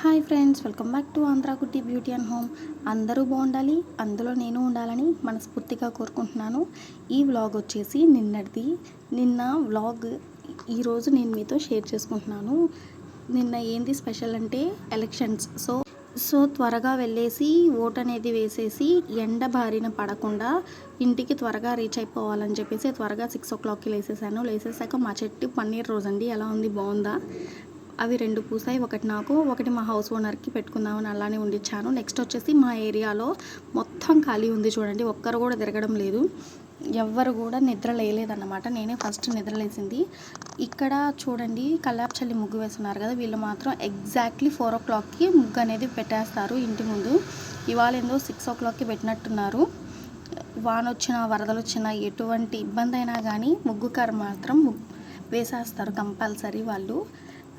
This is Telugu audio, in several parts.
Hi friends welcome back to Andhra Kutti beauty and home. అందరూ బాగుండాలి అందులో నేను ఉండాలని మనస్ఫూర్తిగా కోరుకుంటున్నాను. ఈ వ్లాగ్ వచ్చేసి నిన్నటిది. నిన్న వ్లాగ్ ఈరోజు నేను మీతో షేర్ చేసుకుంటున్నాను. నిన్న ఏంది స్పెషల్ అంటే ఎలక్షన్స్. సో సో త్వరగా వెళ్ళేసి ఓట్ అనేది వేసేసి ఎండ బారిన పడకుండా ఇంటికి త్వరగా రీచ్ అయిపోవాలని చెప్పేసి త్వరగా సిక్స్ ఓ క్లాక్కి లేసేసాను. లేసేసాక మా చెట్టు పన్నీర్ రోజు అండి ఎలా ఉంది? బాగుందా? అవి రెండు పూసాయి ఒకటి నాకు ఒకటి మా హౌస్ ఓనర్కి పెట్టుకుందామని అలానే ఉండిచ్చాను. నెక్స్ట్ వచ్చేసి మా ఏరియాలో మొత్తం ఖాళీ ఉంది చూడండి ఒక్కరు కూడా తిరగడం లేదు. ఎవ్వరు కూడా నిద్ర లేదన్నమాట నేనే ఫస్ట్ నిద్ర లేచింది ఇక్కడ చూడండి కల్లాపు చల్లి ముగ్గు వేస్తున్నారు కదా వీళ్ళు మాత్రం ఎగ్జాక్ట్లీ ఫోర్ ఓ క్లాక్కి ముగ్గు అనేది పెట్టేస్తారు ఇంటి ముందు. ఇవాళ ఏందో సిక్స్ ఓ క్లాక్కి పెట్టినట్టున్నారు. వాన వచ్చినా వరదలు వచ్చినా ఎటువంటి ఇబ్బంది అయినా కానీ ముగ్గుకారు మాత్రం ముగ్గు వేసేస్తారు కంపల్సరీ వాళ్ళు.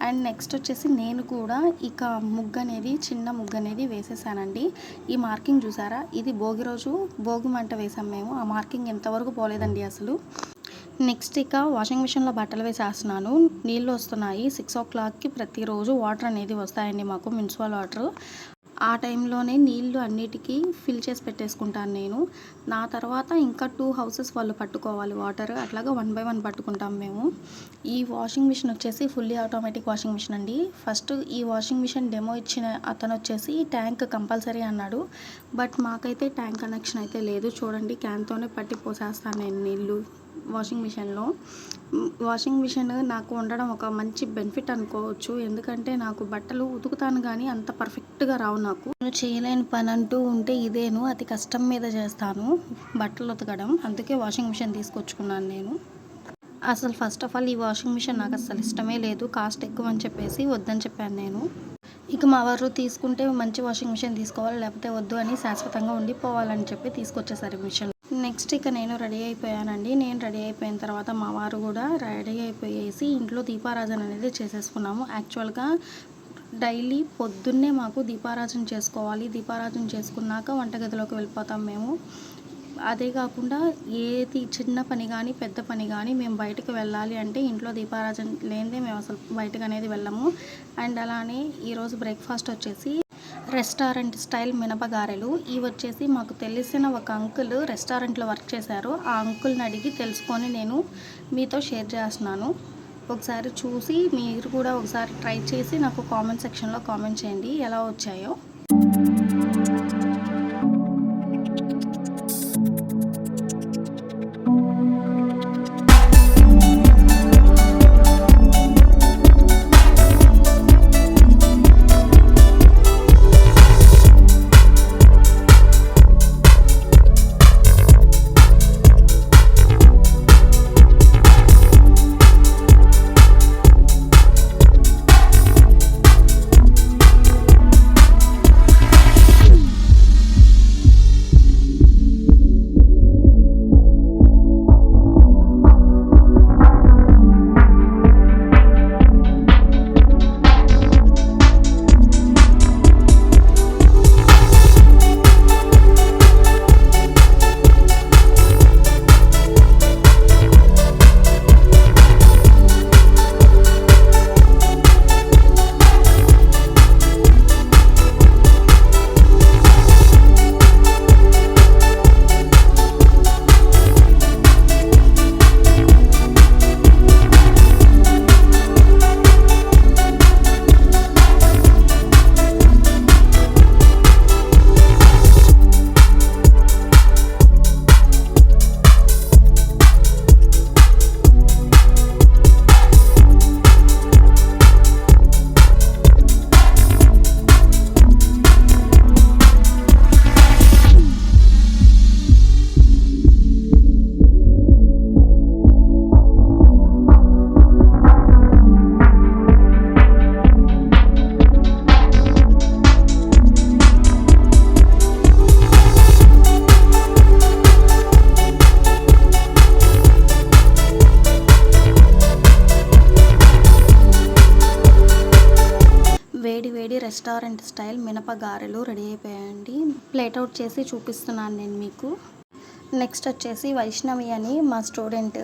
అండ్ నెక్స్ట్ వచ్చేసి నేను కూడా ఇక ముగ్గు అనేది చిన్న ముగ్గు అనేది వేసేసానండి. ఈ మార్కింగ్ చూసారా? ఇది భోగి రోజు భోగి మంట వేసాం మేము. ఆ మార్కింగ్ ఎంతవరకు పోలేదండి అసలు. నెక్స్ట్ ఇక వాషింగ్ మిషన్లో బట్టలు వేసేస్తున్నాను. నీళ్ళు వస్తున్నాయి. సిక్స్ ఓ క్లాక్కి ప్రతిరోజు వాటర్ అనేది వస్తాయండి మాకు మున్సిపల్ వాటర్. ఆ టైంలోనే నీళ్ళు అన్నిటికీ ఫిల్ చేసి పెట్టేసుకుంటాను నేను. నా తర్వాత ఇంకా టూ హౌసెస్ వాళ్ళు పట్టుకోవాలి వాటర్. అట్లాగా వన్ బై వన్ పట్టుకుంటాం మేము. ఈ వాషింగ్ మిషన్ వచ్చేసి ఫుల్లీ ఆటోమేటిక్ వాషింగ్ మిషన్ అండి. ఫస్ట్ ఈ వాషింగ్ మిషన్ డెమో ఇచ్చిన అతను వచ్చేసి ట్యాంక్ కంపల్సరీ అన్నాడు. బట్ మాకైతే ట్యాంక్ కనెక్షన్ అయితే లేదు. చూడండి క్యాన్తోనే పట్టి పోసేస్తాను నేను నీళ్ళు వాషింగ్ మిషన్లో. వాషింగ్ మిషన్ నాకు ఉండడం ఒక మంచి బెనిఫిట్ అనుకోవచ్చు. ఎందుకంటే నాకు బట్టలు ఉతుకుతాను కానీ అంత పర్ఫెక్ట్గా రావు నాకు. నేను చేయలేని పని అంటూ ఉంటే ఇదేను అతి కష్టం మీద చేస్తాను బట్టలు ఉతకడం. అందుకే వాషింగ్ మిషన్ తీసుకొచ్చుకున్నాను నేను. అసలు ఫస్ట్ ఆఫ్ ఆల్ ఈ వాషింగ్ మిషన్ నాకు అసలు ఇష్టమే లేదు. కాస్ట్ ఎక్కువ అని చెప్పేసి వద్దని చెప్పాను నేను. ఇక మా వారు తీసుకుంటే మంచి వాషింగ్ మిషన్ తీసుకోవాలి లేకపోతే వద్దు అని శాశ్వతంగా ఉండిపోవాలని చెప్పి తీసుకొచ్చేసారు మిషన్. నెక్స్ట్ ఇక నేను రెడీ అయిపోయానండి. నేను రెడీ అయిపోయిన తర్వాత మా వారు కూడా రెడీ అయిపోయేసి ఇంట్లో దీపారాధన అనేది చేసేసుకున్నాము. యాక్చువల్గా డైలీ పొద్దున్నే మాకు దీపారాజన చేసుకోవాలి. దీపారాజన చేసుకున్నాక వంటగదిలోకి వెళ్ళిపోతాం మేము. అదే కాకుండా ఏది చిన్న పని కానీ పెద్ద పని కానీ మేము బయటకు వెళ్ళాలి అంటే ఇంట్లో దీపారాజన లేనిదే మేము అసలు బయటకు అనేది వెళ్ళము. అండ్ అలానే ఈరోజు బ్రేక్ఫాస్ట్ వచ్చేసి రెస్టారెంట్ స్టైల్ మినపగారెలు. ఇవి వచ్చేసి మాకు తెలిసిన ఒక అంకుల్ రెస్టారెంట్లో వర్క్ చేశారు. ఆ అంకుల్ని అడిగి తెలుసుకొని నేను మీతో షేర్ చేస్తున్నాను. ఒకసారి చూసి మీరు కూడా ఒకసారి ట్రై చేసి నాకు కామెంట్ సెక్షన్లో కామెంట్ చేయండి. ఎలా వచ్చాయో. వేడి రెస్టారెంట్ స్టైల్ మినపగారెలు రెడీ అయిపోయాయండి. ప్లేట్ అవుట్ చేసి చూపిస్తున్నాను నేను మీకు. నెక్స్ట్ వచ్చేసి వైష్ణవి అని మా స్టూడెంట్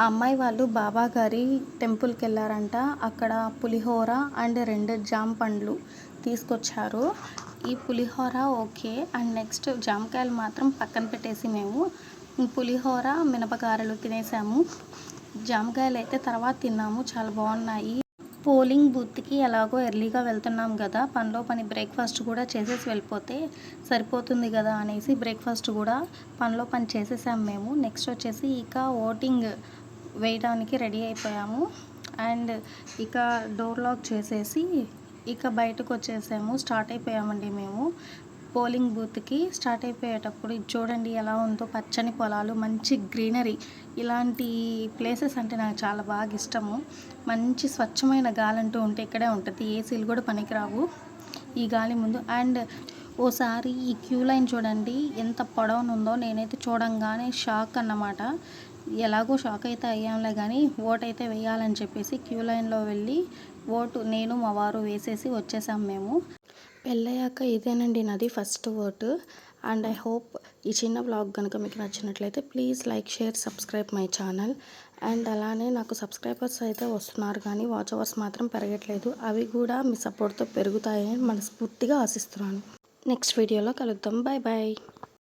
ఆ అమ్మాయి వాళ్ళు బాబా గారి టెంపుల్కి వెళ్ళారంట. అక్కడ పులిహోర అండ్ రెండు జామ పండ్లు తీసుకొచ్చారు. ఈ పులిహోర ఓకే. అండ్ నెక్స్ట్ జామకాయలు మాత్రం పక్కన పెట్టేసి మేము పులిహోర మినపగారెలు తినేసాము. జామకాయలు అయితే తర్వాత తిన్నాము. చాలా బాగున్నాయి. పోలింగ్ బూత్కి ఎలాగో ఎర్లీగా వెళ్తున్నాం కదా పనిలో పని బ్రేక్ఫాస్ట్ కూడా చేసేసి వెళ్ళిపోతే సరిపోతుంది కదా అనేసి బ్రేక్ఫాస్ట్ కూడా పనిలో పని చేసేసాం మేము. నెక్స్ట్ వచ్చేసి ఇక ఓటింగ్ వేయడానికి రెడీ అయిపోయాము. అండ్ ఇక డోర్ లాక్ చేసేసి ఇక బయటకు వచ్చేసాము. స్టార్ట్ అయిపోయామండి మేము. పోలింగ్ బూత్కి స్టార్ట్ అయిపోయేటప్పుడు ఇది చూడండి ఎలా ఉందో పచ్చని పొలాలు మంచి గ్రీనరీ. ఇలాంటి ప్లేసెస్ అంటే నాకు చాలా బాగా ఇష్టము. మంచి స్వచ్ఛమైన గాలి అంటూ ఉంటే ఇక్కడే ఉంటుంది. ఏసీలు కూడా పనికిరావు ఈ గాలి ముందు. అండ్ ఓసారి ఈ క్యూ లైన్ చూడండి ఎంత పొడవునుందో నేనైతే చూడంగానే షాక్ అన్నమాట. ఎలాగో షాక్ అయితే అయ్యాంలే కానీ ఓట్ అయితే వేయాలని చెప్పేసి క్యూ లైన్లో వెళ్ళి ఓటు నేను మా వారు వేసేసి వచ్చేసాం మేము. పెళ్ళయ్యాక ఇదేనండి నాది first vote and I hope ఈ చిన్న బ్లాగ్ కనుక మీకు నచ్చినట్లయితే please like share subscribe my channel. And అలానే నాకు సబ్స్క్రైబర్స్ అయితే వస్తున్నారు కానీ వాచ్ అవర్స్ మాత్రం పెరగట్లేదు. అవి కూడా మీ సపోర్ట్తో పెరుగుతాయని మనస్ఫూర్తిగా ఆశిస్తున్నాను. నెక్స్ట్ వీడియోలో కలుద్దాం. Bye bye